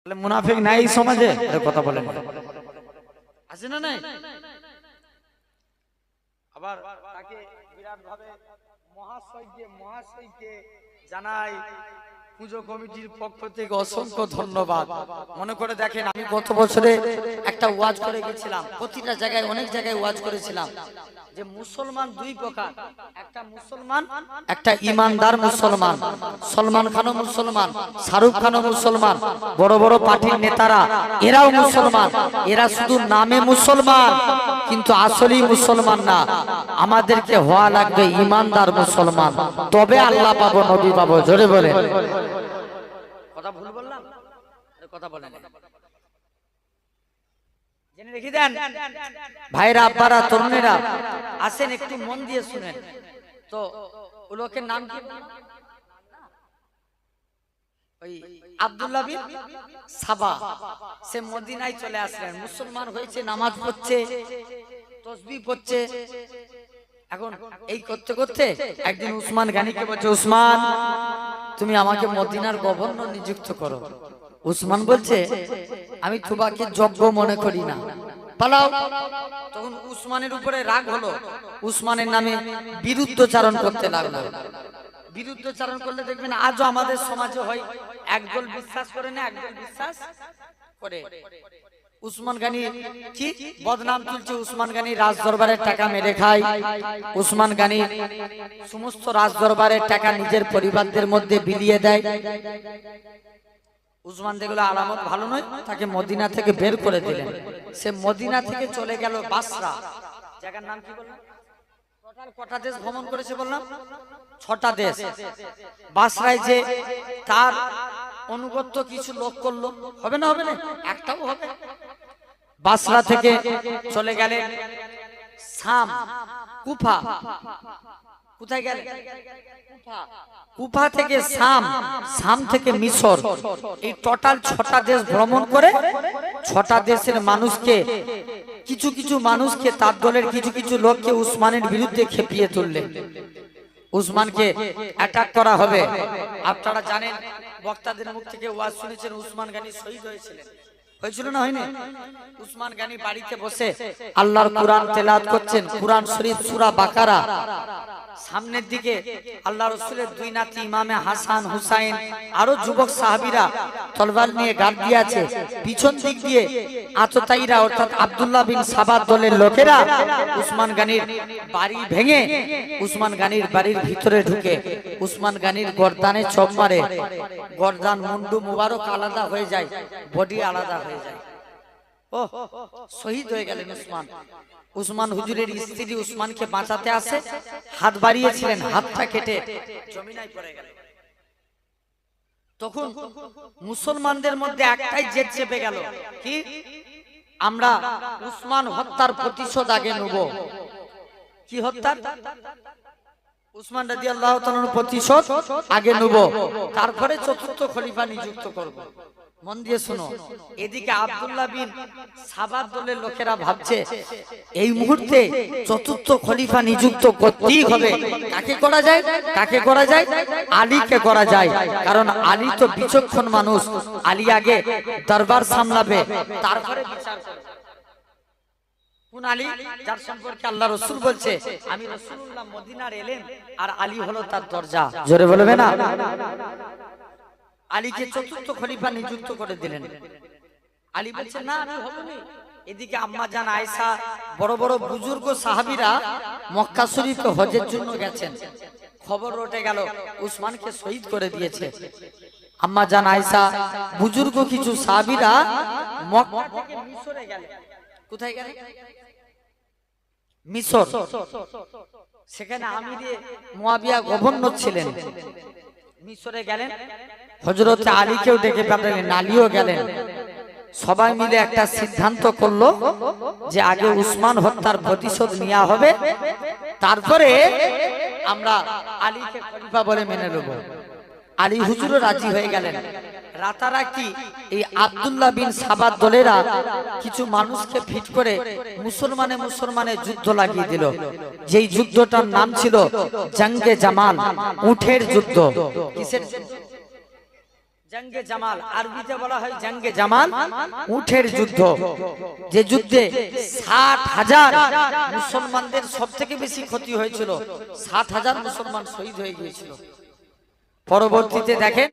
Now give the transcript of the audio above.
তাহলে মুনাফিক নাই সমাজে? কথা বলেন। আছে না নাই? আবার তাকে বিরাট ভাবে মহাশয়কে মহাশয়কে জানাই প্রতিটা জায়গায়, অনেক জায়গায় ওয়াজ করেছিলাম। মুসলমান সলমান খানও মুসলমান, শাহরুখ খানও মুসলমান, বড় বড় পার্টির নেতারা, এরাও মুসলমান। এরা শুধু নামে মুসলমান, কিন্তু আসলেই মুসলমান না। আমাদেরকে হওয়া লাগবে ইমানদার মুসলমান। তবে আল্লাহ পাবো, নবী পাবো, জোরে বলে কথা ভুল বললাম? কথা বলেন ভাইরা, আব্বারা আসেন একটু মন দিয়ে শুনেন। তো লোকের নাম কি? সাবা। সে মদিনায় চলে আসলেন। মুসলমান হয়েছে, নামাজ পড়ছে, তসবি পড়ছে। এখন এই করতে করতে একদিন উসমান গানিকে বলছে, উসমান তুমি আমাকে মদিনার গভর্নর নিযুক্ত করো। উসমান বলছে আমি তোমাকে যোগ্য মনে করি না। পালাও। তখন উসমানের উপরে রাগ হলো। উসমানের নামে বিরুদ্ধচারণ করতে লাগল। বিরুদ্ধচারণ করলে দেখবেন আজও আমাদের সমাজে হয় একদল বিশ্বাস করে না একদল বিশ্বাস করে। উসমান গানি কি? বদনাম তুলছে উসমান গানি রাজ দরবারের টাকা মেরে খায়। উসমান গানি সমস্ত রাজ দরবারের টাকা নিজের পরিবারদের মধ্যে বিলিয়ে দেয়। উসমান দেখল আলামত ভালো নয় তাকে মদিনা থেকে বের করে দিলেন। সে মদিনা থেকে চলে গেল বাসরা। জায়গার নাম কি বললাম? কটা দেশ ভ্রমণ করেছে বললাম? ছটা দেশ। বাসরায় যে তার অনুগত্য কিছু লোক করল হবে না হবে না? একটাও হবে। বাসরা থেকে চলে গেলেন সাম কুফা। কোথায় গেলেন কুফা। থেকে সাম সাম থেকে মিশর। এই টোটাল ছটা দেশ ভ্রমণ করে ছটা দেশের মানুষকে কিছু কিছু মানুষকে তার দলের কিছু কিছু লোককে উসমানের বিরুদ্ধে খেপিয়ে তুললেন। উসমানকে অ্যাটাক করা হবে। আপনারা জানেন বক্তাদের মুখ থেকে ওয়াজ শুনেছেন উসমান গানি শহীদ হয়েছিলেন। হয়েছিল না হয়নি উসমান গানি বাড়িতে বসে আল্লাহর কোরআন তেলাওয়াত করছেন। কোরআন শরীফ সুরা বাকারা। সামনের দিকে আল্লাহ রসুলের দুই নাতি ইমামে হাসান হুসাইন আরও যুবক সাহাবীরা তলবার নিয়ে গান দিয়ে আছে পিছন দিক দিয়ে আততাইরা অর্থাৎ আব্দুল্লাহ বিন সাবাদ দলের লোকেরা উসমান গানির বাড়ি ভেঙে উসমান গানির বাড়ির ভিতরে ঢুকে উসমান গানির গর্দানে চপ মারে। গর্দান মুন্ডু মুবারক আলাদা হয়ে যায় বডি আলাদা হয়ে যায়। শহীদ হয়ে গেলেন উসমান। উসমান হুজুরের স্ত্রী উসমানকে বাঁচাতে আসে, হাত বাড়িয়েছিলেন, হাতটা কেটে তখন মুসলমানদের মধ্যে একটাই জেদ চেপে গেল, কি? আমরা উসমান হত্যার প্রতিশোধ আগে নেব। কি হত্যা উসমান রাজি আল্লাহ প্রতিশোধ আগে নেব, তারপরে চতুর্থ খলিফা নিযুক্ত করব। মন দিয়ে এদিকে আব্দুল্লাহ বিন সাবাদ দলের লোকেরা ভাবছে, এই মুহূর্তে চতুর্থ খলিফা নিযুক্ত করতেই হবে। কাকে করা যায়? কাকে করা যায়? আলীকে করা যায়। কারণ আলী তো বিচক্ষণ মানুষ। আলী আগে দরবার সামলাবে, তারপরে বিচার করবে। কোন আলী? যার সম্পর্কে আল্লাহ রসুল বলছে, আমি মদিনার এলেন আর আলী হলো তার দরজা। জোরে বলবে না? আলীকে চতুর্থ খলিফা নিযুক্ত করে দিলেন। আলী বলছে না আমি হবনি। এদিকে আম্মা জান আয়েশা বড় বড় বুজুর্গ সাহাবীরা মক্কা শরীফে হজের জন্য গেছেন। খবর রটে গেল উসমানকে শহীদ করে দিয়েছে। আম্মা জান আয়েশা বুজুর্গ কিছু সাহাবীরা মিশরে গেলেন। কোথায় গেলেন? মিশর। সেখানে আমিরে মুয়াবিয়া গভর্নর ছিলেন। মিশরে গেলেন। হজরত আলীকেও ডেকে পাঠালেন আলীও গেলেন। সবাই মিলে একটা সিদ্ধান্ত করল যে আগে উসমান হত্যার প্রতিশোধ নেওয়া হবে তারপরে আমরা আলীকে খলিফা বলে মেনে নেব। আলী হুজুরও রাজি হয়ে গেলেন। রাতারাতি এই আব্দুল্লাহ বিন সাবাদ দলেরা কিছু মানুষকে ফিট করে মুসলমানে মুসলমানে যুদ্ধ লাগিয়ে দিল। যেই যুদ্ধটার নাম ছিল জঙ্গে জামাল, উঠের যুদ্ধ। কিসের জঙ্গে জামাল, আরবিতে বলা জঙ্গে জামাল, উঠের যুদ্ধ। যে যুদ্ধে ষাট হাজার মুসলমানদের সব থেকে বেশি ক্ষতি হয়েছিল, ষাট হাজার মুসলমান শহীদ গিয়েছিল। পরবর্তীতে দেখেন